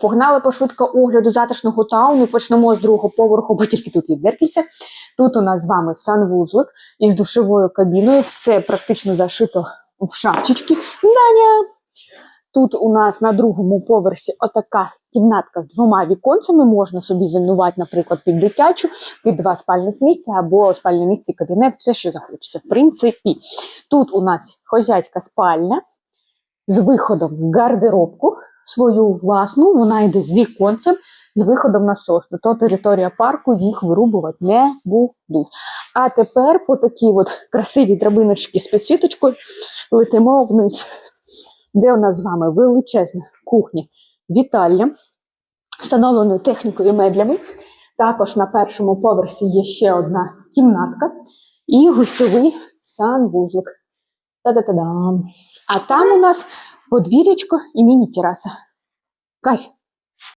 Погнали по швидко огляду затишного тауну. Почнемо з другого поверху, бо тільки тут є дзеркальце. Тут у нас з вами санвузлик із душовою кабіною. Все практично зашито в шапчички. Даня! Тут у нас на другому поверсі отака кімнатка з двома віконцями. Можна собі зонувати, наприклад, під дитячу, під два спальних місця або спальне місце, кабінет, все, що захочеться. В принципі, тут у нас хозяйська спальня з виходом в гардеробку свою власну, вона йде з віконцем, з виходом на сосни. То територія парку їх вирубувати не будуть. А тепер по такій от красивій драбиночці з підсвіточкою летимо вниз, де у нас з вами величезна кухня вітальня, встановленою технікою і меблями. Також на першому поверсі є ще одна кімнатка і гостьовий санвузлик. Та-да-та-дам. А там у нас подвір'ячко і міні-тераса. Kai